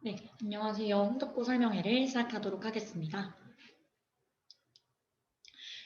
네, 안녕하세요. 홍덕고 설명회를 시작하도록 하겠습니다.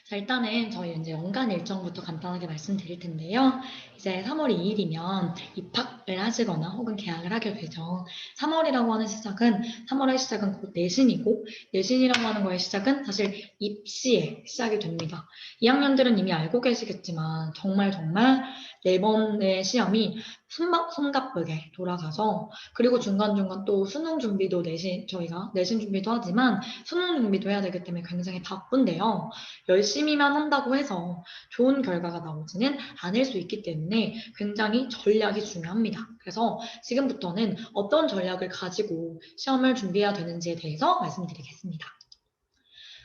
자, 일단은 저희 이제 연간 일정부터 간단하게 말씀드릴 텐데요. 이제 3월 2일이면 입학 을 하시거나 혹은 개학을 하게 되죠. 3월이라고 하는 시작은 3월의 시작은 곧 내신이고 내신이라고 하는 거의 시작은 사실 입시의 시작이 됩니다. 2학년들은 이미 알고 계시겠지만 정말 정말 네 번의 시험이 숨가쁘게 돌아가서 그리고 중간중간 또 수능 준비도 내신 저희가 내신 준비도 하지만 수능 준비도 해야 되기 때문에 굉장히 바쁜데요. 열심히만 한다고 해서 좋은 결과가 나오지는 않을 수 있기 때문에 굉장히 전략이 중요합니다. 그래서 지금부터는 어떤 전략을 가지고 시험을 준비해야 되는지에 대해서 말씀드리겠습니다.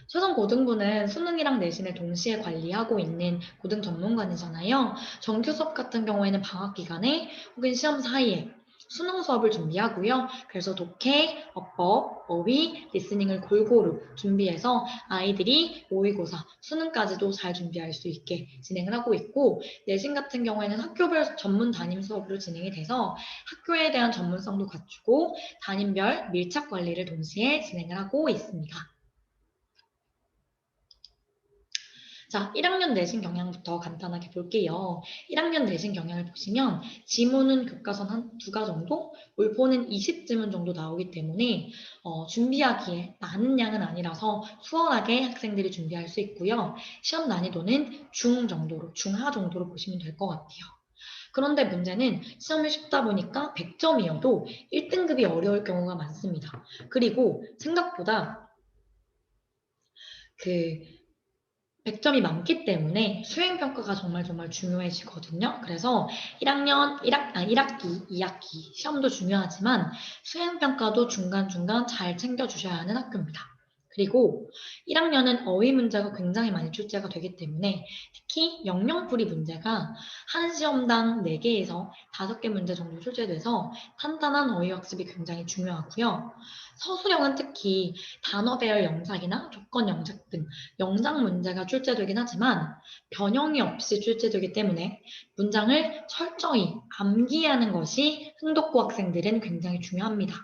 초등고등부는 수능이랑 내신을 동시에 관리하고 있는 고등 전문관이잖아요. 정규 수업 같은 경우에는 방학 기간에 혹은 시험 사이에 수능 수업을 준비하고요. 그래서 독해, 어법, 어휘, 리스닝을 골고루 준비해서 아이들이 모의고사, 수능까지도 잘 준비할 수 있게 진행을 하고 있고 내신 같은 경우에는 학교별 전문 담임 수업으로 진행이 돼서 학교에 대한 전문성도 갖추고 담임별 밀착 관리를 동시에 진행을 하고 있습니다. 자, 1학년 내신 경향부터 간단하게 볼게요. 1학년 내신 경향을 보시면 지문은 교과선 한두 가 정도, 올포는 20지문 정도 나오기 때문에 어, 준비하기에 많은 양은 아니라서 수월하게 학생들이 준비할 수 있고요. 시험 난이도는 중 정도로, 중하 정도로 보시면 될 것 같아요. 그런데 문제는 시험이 쉽다 보니까 100점이어도 1등급이 어려울 경우가 많습니다. 그리고 생각보다 그 100점이 많기 때문에 수행평가가 정말 정말 중요해지거든요. 그래서 1학년, 1학, 아, 1학기, 2학기 시험도 중요하지만 수행평가도 중간중간 잘 챙겨주셔야 하는 학교입니다. 그리고 1학년은 어휘 문제가 굉장히 많이 출제가 되기 때문에 특히 영영풀이 문제가 한 시험당 4개에서 5개 문제 정도 출제돼서 탄탄한 어휘 학습이 굉장히 중요하고요. 서술형은 특히 단어 배열 영작이나 조건 영작 등 영작 문제가 출제되긴 하지만 변형이 없이 출제되기 때문에 문장을 철저히 암기하는 것이 흥독고 학생들은 굉장히 중요합니다.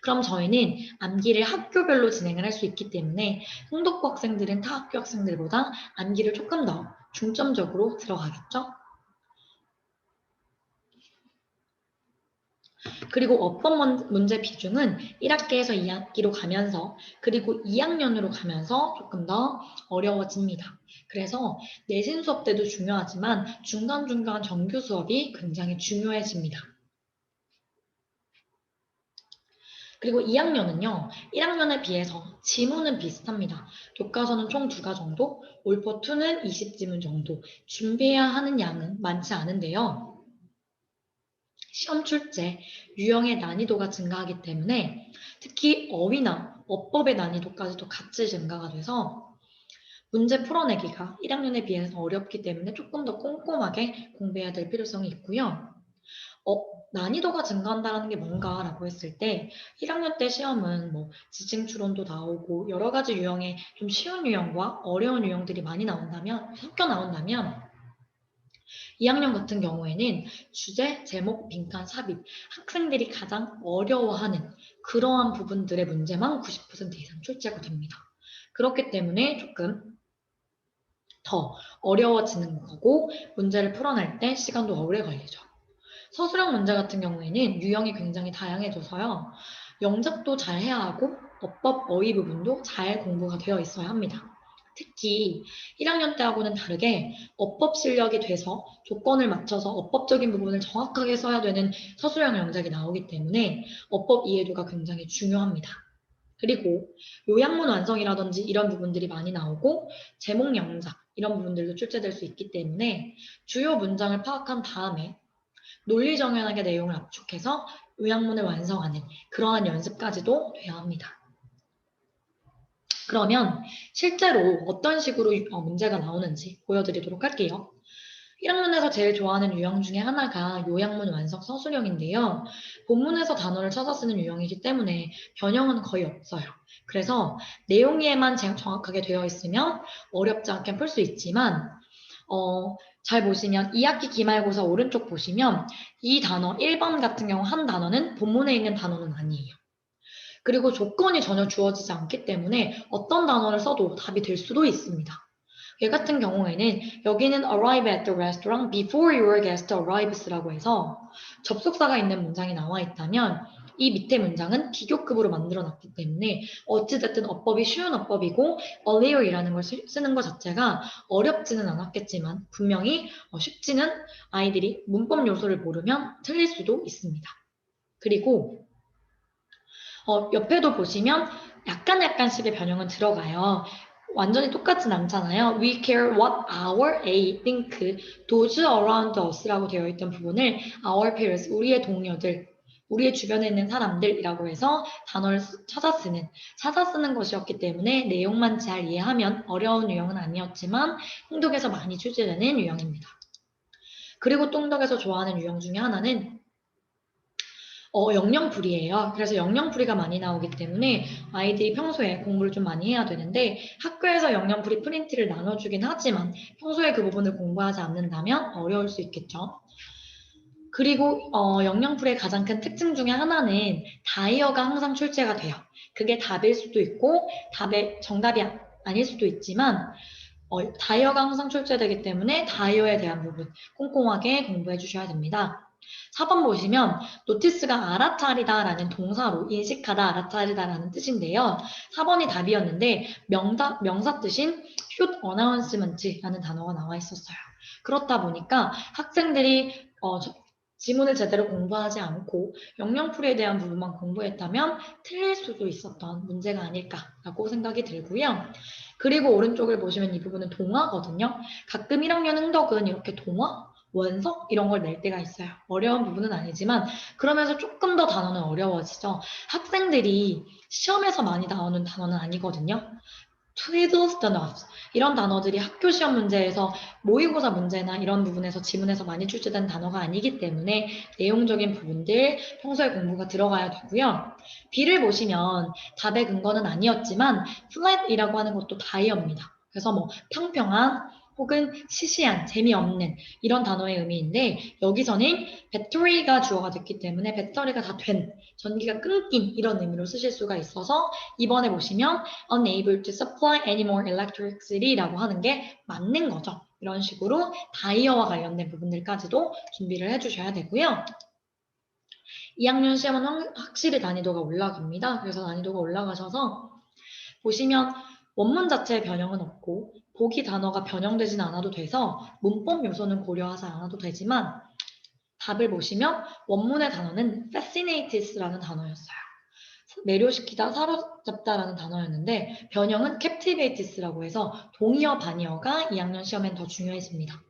그럼 저희는 암기를 학교별로 진행을 할 수 있기 때문에 흥독고 학생들은 타 학교 학생들보다 암기를 조금 더 중점적으로 들어가겠죠? 그리고 어법 문제 비중은 1학기에서 2학기로 가면서 그리고 2학년으로 가면서 조금 더 어려워집니다. 그래서 내신 수업 때도 중요하지만 중간중간 정규 수업이 굉장히 중요해집니다. 그리고 2학년은요, 1학년에 비해서 지문은 비슷합니다. 교과서는 총 두 가 정도, 올퍼2는 20지문 정도, 준비해야 하는 양은 많지 않은데요. 시험 출제, 유형의 난이도가 증가하기 때문에 특히 어휘나 어법의 난이도까지도 같이 증가가 돼서 문제 풀어내기가 1학년에 비해서 어렵기 때문에 조금 더 꼼꼼하게 공부해야 될 필요성이 있고요. 어, 난이도가 증가한다는 게 뭔가라고 했을 때 1학년 때 시험은 뭐 지층 추론도 나오고 여러 가지 유형의 좀 쉬운 유형과 어려운 유형들이 많이 나온다면 섞여 나온다면 2학년 같은 경우에는 주제, 제목, 빈칸, 삽입 학생들이 가장 어려워하는 그러한 부분들의 문제만 90% 이상 출제가 됩니다. 그렇기 때문에 조금 더 어려워지는 거고 문제를 풀어낼 때 시간도 오래 걸리죠. 서술형 문제 같은 경우에는 유형이 굉장히 다양해져서요. 영작도 잘 해야 하고 어법, 어휘 부분도 잘 공부가 되어 있어야 합니다. 특히 1학년 때하고는 다르게 어법 실력이 돼서 조건을 맞춰서 어법적인 부분을 정확하게 써야 되는 서술형 영작이 나오기 때문에 어법 이해도가 굉장히 중요합니다. 그리고 요약문 완성이라든지 이런 부분들이 많이 나오고 제목 영작 이런 부분들도 출제될 수 있기 때문에 주요 문장을 파악한 다음에 논리정연하게 내용을 압축해서 요약문을 완성하는 그러한 연습까지도 돼야 합니다. 그러면 실제로 어떤 식으로 어, 문제가 나오는지 보여드리도록 할게요. 1학년에서 제일 좋아하는 유형 중에 하나가 요약문 완성 서술형인데요. 본문에서 단어를 찾아 쓰는 유형이기 때문에 변형은 거의 없어요. 그래서 내용에만 정확하게 되어 있으면 어렵지 않게 풀 수 있지만 어, 잘 보시면 2학기 기말고사 오른쪽 보시면 이 단어 1번 같은 경우 한 단어는 본문에 있는 단어는 아니에요. 그리고 조건이 전혀 주어지지 않기 때문에 어떤 단어를 써도 답이 될 수도 있습니다. 얘 같은 경우에는 여기는 arrive at the restaurant before your guest arrives라고 해서 접속사가 있는 문장이 나와 있다면 이 밑에 문장은 비교급으로 만들어 놨기 때문에 어찌됐든 어법이 쉬운 어법이고 earlier이라는 걸 쓰- 쓰는 것 자체가 어렵지는 않았겠지만 분명히 어, 쉽지는 아이들이 문법 요소를 모르면 틀릴 수도 있습니다. 그리고 어, 옆에도 보시면 약간 약간씩의 변형은 들어가요. 완전히 똑같진 않잖아요. We care what our A think those around us라고 되어 있던 부분을 our peers, 우리의 동료들, 우리의 주변에 있는 사람들이라고 해서 단어를 쓰- 찾아 쓰는, 찾아 쓰는 것이었기 때문에 내용만 잘 이해하면 어려운 유형은 아니었지만 홍독에서 많이 출제되는 유형입니다. 그리고 똥덕에서 좋아하는 유형 중에 하나는 어, 영영풀이에요. 그래서 영영풀이가 많이 나오기 때문에 아이들이 평소에 공부를 좀 많이 해야 되는데 학교에서 영영풀이 프린트를 나눠주긴 하지만 평소에 그 부분을 공부하지 않는다면 어려울 수 있겠죠. 그리고 어, 영영풀의 가장 큰 특징 중에 하나는 다이어가 항상 출제가 돼요. 그게 답일 수도 있고 답의 정답이 아- 아닐 수도 있지만 어, 다이어가 항상 출제되기 때문에 다이어에 대한 부분 꼼꼼하게 공부해 주셔야 됩니다. 4번 보시면 노티스가 알아차리다라는 동사로 인식하다 알아차리다라는 뜻인데요. 4번이 답이었는데 명사, 명사 뜻인 should announcement라는 단어가 나와 있었어요. 그렇다 보니까 학생들이 어, 저- 지문을 제대로 공부하지 않고 영영풀이에 대한 부분만 공부했다면 틀릴 수도 있었던 문제가 아닐까라고 생각이 들고요. 그리고 오른쪽을 보시면 이 부분은 동화거든요. 가끔 1학년 흥덕은 이렇게 동화, 원석 이런 걸 낼 때가 있어요. 어려운 부분은 아니지만 그러면서 조금 더 단어는 어려워지죠. 학생들이 시험에서 많이 나오는 단어는 아니거든요. Twiddles the nose 이런 단어들이 학교 시험 문제에서 모의고사 문제나 이런 부분에서 지문에서 많이 출제된 단어가 아니기 때문에 내용적인 부분들 평소에 공부가 들어가야 되고요. B를 보시면 답의 근거는 아니었지만 flat이라고 하는 것도 다이어입니다. 그래서 뭐 평평한 혹은 시시한, 재미없는 이런 단어의 의미인데 여기서는 배터리가 주어가 됐기 때문에 배터리가 다 된, 전기가 끊긴 이런 의미로 쓰실 수가 있어서 이번에 보시면 unable to supply any more electricity라고 하는 게 맞는 거죠. 이런 식으로 다이어와 관련된 부분들까지도 준비를 해주셔야 되고요. 2학년 시험은 확- 확실히 난이도가 올라갑니다. 그래서 난이도가 올라가셔서 보시면 원문 자체의 변형은 없고 보기 단어가 변형되진 않아도 돼서 문법 요소는 고려하지 않아도 되지만 답을 보시면 원문의 단어는 fascinates라는 단어였어요. 매료시키다, 사로잡다라는 단어였는데 변형은 captivates라고 해서 동의어, 반의어가 2학년 시험엔 더 중요해집니다.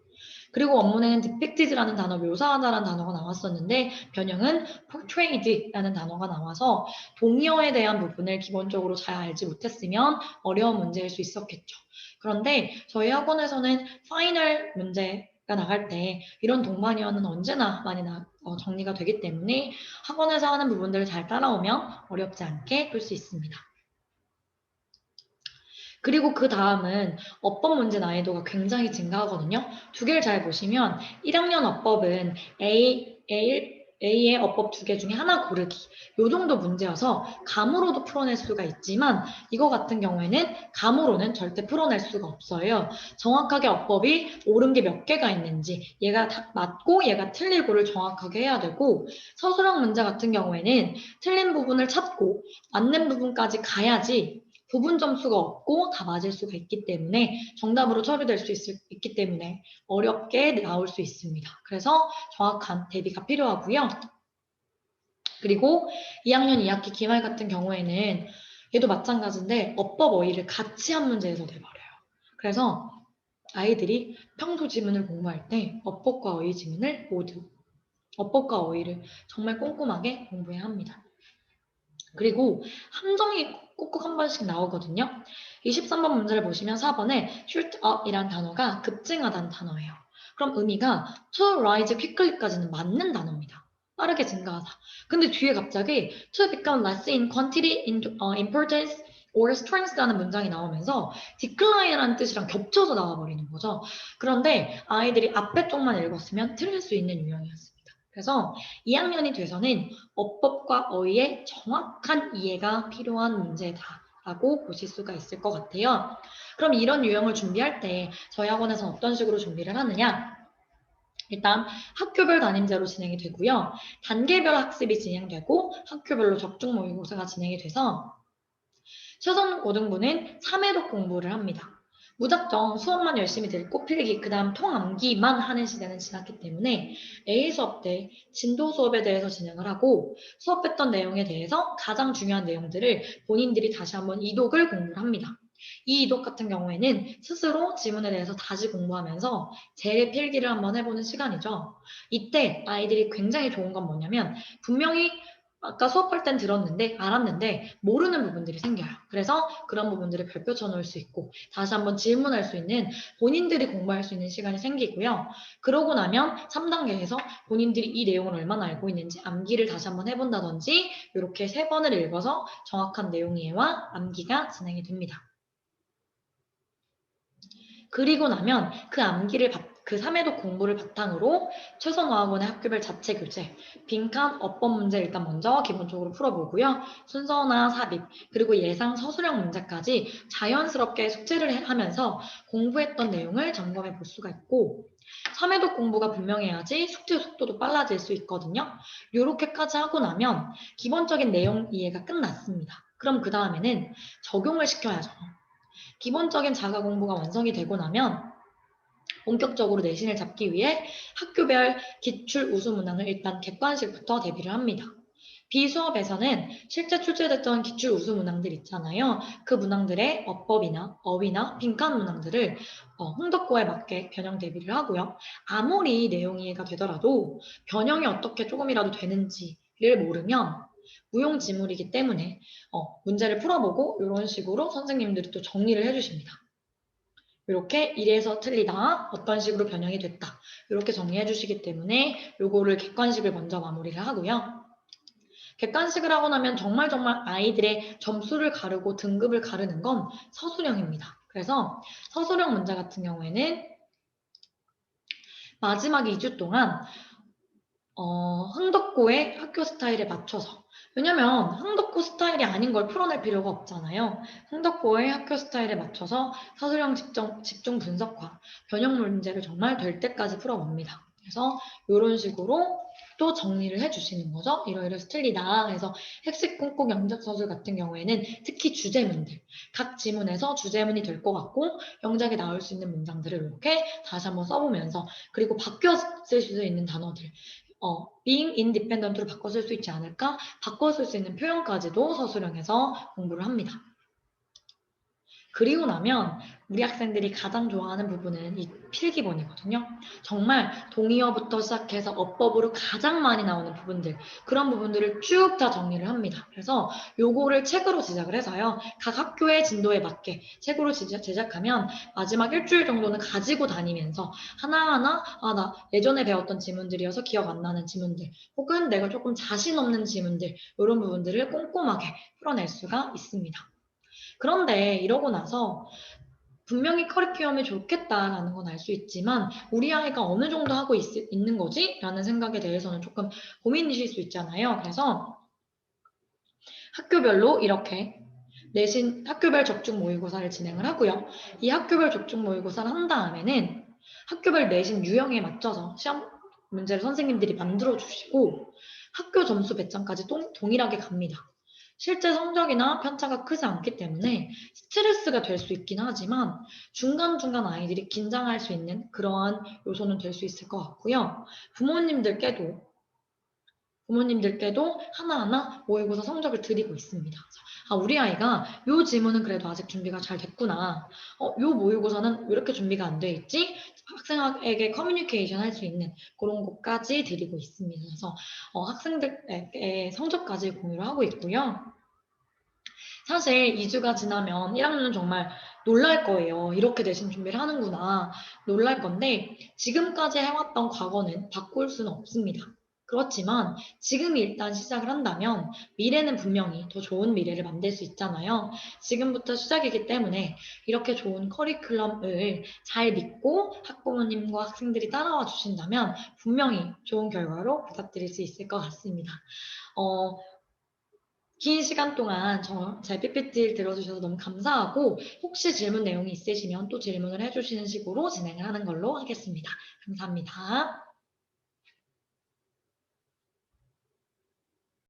그리고 원문에는 depicted라는 단어, 묘사하다라는 단어가 나왔었는데 변형은 portrayed라는 단어가 나와서 동의어에 대한 부분을 기본적으로 잘 알지 못했으면 어려운 문제일 수 있었겠죠. 그런데 저희 학원에서는 파이널 문제 가 나갈 때 이런 동반이어는 언제나 많이 나- 어, 정리가 되기 때문에 학원에서 하는 부분들을 잘 따라오면 어렵지 않게 풀 수 있습니다. 그리고 그 다음은 어법 문제 난이도가 굉장히 증가하거든요. 두 개를 잘 보시면 1학년 어법은 A, A, A의 어법 두 개 중에 하나 고르기. 요 정도 문제여서 감으로도 풀어낼 수가 있지만 이거 같은 경우에는 감으로는 절대 풀어낼 수가 없어요. 정확하게 어법이 옳은 게 몇 개가 있는지 얘가 다 맞고 얘가 틀리고를 정확하게 해야 되고 서술형 문제 같은 경우에는 틀린 부분을 찾고 맞는 부분까지 가야지 부분 점수가 없고 다 맞을 수가 있기 때문에 정답으로 처리될 수 있, 있기 때문에 어렵게 나올 수 있습니다. 그래서 정확한 대비가 필요하고요. 그리고 2학년 2학기 기말 같은 경우에는 얘도 마찬가지인데 어법 어휘를 같이 한 문제에서 내버려요. 그래서 아이들이 평소 지문을 공부할 때 어법과 어휘 지문을 모두 어법과 어휘를 정말 꼼꼼하게 공부해야 합니다. 그리고 함정이 꼭꼭 한 번씩 나오거든요. 23번 문제를 보시면 4번에 shoot up이란 단어가 급증하다는 단어예요. 그럼 의미가 to rise quickly까지는 맞는 단어입니다. 빠르게 증가하다. 근데 뒤에 갑자기 to become less in quantity, in 어, importance, or strength라는 문장이 나오면서 decline이라는 뜻이랑 겹쳐서 나와버리는 거죠. 그런데 아이들이 앞에 쪽만 읽었으면 틀릴 수 있는 유형이었습니다. 그래서 2학년이 돼서는 어법과 어휘의 정확한 이해가 필요한 문제다 라고 보실 수가 있을 것 같아요. 그럼 이런 유형을 준비할 때 저희 학원에서는 어떤 식으로 준비를 하느냐? 일단 학교별 담임제로 진행이 되고요. 단계별 학습이 진행되고 학교별로 적중 모의고사가 진행이 돼서 최선 고등부는 3회독 공부를 합니다. 무작정 수업만 열심히 듣고 필기, 그 다음 통암기만 하는 시대는 지났기 때문에 A 수업 때 진도 수업에 대해서 진행을 하고 수업했던 내용에 대해서 가장 중요한 내용들을 본인들이 다시 한번 이독을 공부를 합니다. 이 이독 같은 경우에는 스스로 지문에 대해서 다시 공부하면서 재필기를 한번 해보는 시간이죠. 이때 아이들이 굉장히 좋은 건 뭐냐면 분명히 아까 수업할 땐 들었는데 알았는데 모르는 부분들이 생겨요. 그래서 그런 부분들을 별표 쳐 놓을 수 있고 다시 한번 질문할 수 있는 본인들이 공부할 수 있는 시간이 생기고요. 그러고 나면 3단계에서 본인들이 이 내용을 얼마나 알고 있는지 암기를 다시 한번 해본다든지 이렇게 세 번을 읽어서 정확한 내용 이해와 암기가 진행이 됩니다. 그리고 나면 그 암기를 바- 그 3회독 공부를 바탕으로 최선화학원의 학교별 자체 교재, 빈칸 어법 문제 일단 먼저 기본적으로 풀어보고요. 순서나 삽입, 그리고 예상 서술형 문제까지 자연스럽게 숙제를 해- 하면서 공부했던 내용을 점검해 볼 수가 있고 3회독 공부가 분명해야지 숙제 속도도 빨라질 수 있거든요. 이렇게까지 하고 나면 기본적인 내용 이해가 끝났습니다. 그럼 그 다음에는 적용을 시켜야죠. 기본적인 자가 공부가 완성이 되고 나면 본격적으로 내신을 잡기 위해 학교별 기출 우수 문항을 일단 객관식부터 대비를 합니다. 비수업에서는 실제 출제됐던 기출 우수 문항들 있잖아요. 그 문항들의 어법이나 어휘나 빈칸 문항들을 어, 홍덕고에 맞게 변형 대비를 하고요. 아무리 내용 이 해가 되더라도 변형이 어떻게 조금이라도 되는지를 모르면 무용지물이기 때문에 어, 문제를 풀어보고 이런 식으로 선생님들이 또 정리를 해주십니다. 이렇게 이래서 틀리다, 어떤 식으로 변형이 됐다. 이렇게 정리해 주시기 때문에 요거를 객관식을 먼저 마무리를 하고요. 객관식을 하고 나면 정말 정말 아이들의 점수를 가르고 등급을 가르는 건 서술형입니다. 그래서 서술형 문제 같은 경우에는 마지막 2주 동안 어, 흥덕고의 학교 스타일에 맞춰서 왜냐면 흥덕고 스타일이 아닌 걸 풀어낼 필요가 없잖아요. 흥덕고의 학교 스타일에 맞춰서 서술형 집중, 집중 분석과 변형 문제를 정말 될 때까지 풀어봅니다. 그래서 이런 식으로 또 정리를 해주시는 거죠. 이러이러해서 틀리다. 그래서 핵식 꽁꽁 영작서술 같은 경우에는 특히 주제문들, 각 지문에서 주제문이 될 것 같고 영작에 나올 수 있는 문장들을 이렇게 다시 한번 써보면서 그리고 바뀌었을 수 있는 단어들 어, being independent로 쓸수 있지 않을까? 쓸수 있는 표현까지도 서술형에서 공부를 합니다. 그리고 나면 우리 학생들이 가장 좋아하는 부분은 이 필기본이거든요. 정말 동의어부터 시작해서 어법으로 가장 많이 나오는 부분들, 그런 부분들을 쭉 다 정리를 합니다. 그래서 요거를 책으로 제작을 해서요. 각 학교의 진도에 맞게 책으로 제작- 제작하면 마지막 일주일 정도는 가지고 다니면서 하나하나 아, 나 예전에 배웠던 지문들이어서 기억 안 나는 지문들, 혹은 내가 조금 자신 없는 지문들, 이런 부분들을 꼼꼼하게 풀어낼 수가 있습니다. 그런데 이러고 나서 분명히 커리큘럼이 좋겠다라는 건 알 수 있지만 우리 아이가 어느 정도 하고 있, 는 거지? 라는 생각에 대해서는 조금 고민이실 수 있잖아요. 그래서 학교별로 이렇게 내신 학교별 적중 모의고사를 진행을 하고요. 이 학교별 적중 모의고사를 한 다음에는 학교별 내신 유형에 맞춰서 시험 문제를 선생님들이 만들어 주시고 학교 점수 배점까지 동, 동일하게 갑니다. 실제 성적이나 편차가 크지 않기 때문에 스트레스가 될 수 있긴 하지만 중간중간 아이들이 긴장할 수 있는 그러한 요소는 될 수 있을 것 같고요. 부모님들께도 부모님들께도 하나하나 모의고사 성적을 드리고 있습니다. 아, 우리 아이가 요 지문은 그래도 아직 준비가 잘 됐구나. 어, 요 모의고사는 왜 이렇게 준비가 안 돼 있지? 학생에게 커뮤니케이션 할 수 있는 그런 것까지 드리고 있습니다. 그래서 어, 학생들의 성적까지 공유를 하고 있고요. 사실 2주가 지나면 1학년은 정말 놀랄 거예요. 이렇게 내신 준비를 하는구나. 놀랄 건데 지금까지 해왔던 과거는 바꿀 수는 없습니다. 그렇지만 지금 일단 시작을 한다면 미래는 분명히 더 좋은 미래를 만들 수 있잖아요. 지금부터 시작이기 때문에 이렇게 좋은 커리큘럼을 잘 믿고 학부모님과 학생들이 따라와 주신다면 분명히 좋은 결과로 보답드릴 수 있을 것 같습니다. 어, 긴 시간 동안 저, 제 PPT를 들어주셔서 너무 감사하고 혹시 질문 내용이 있으시면 또 질문을 해주시는 식으로 진행을 하는 걸로 하겠습니다. 감사합니다.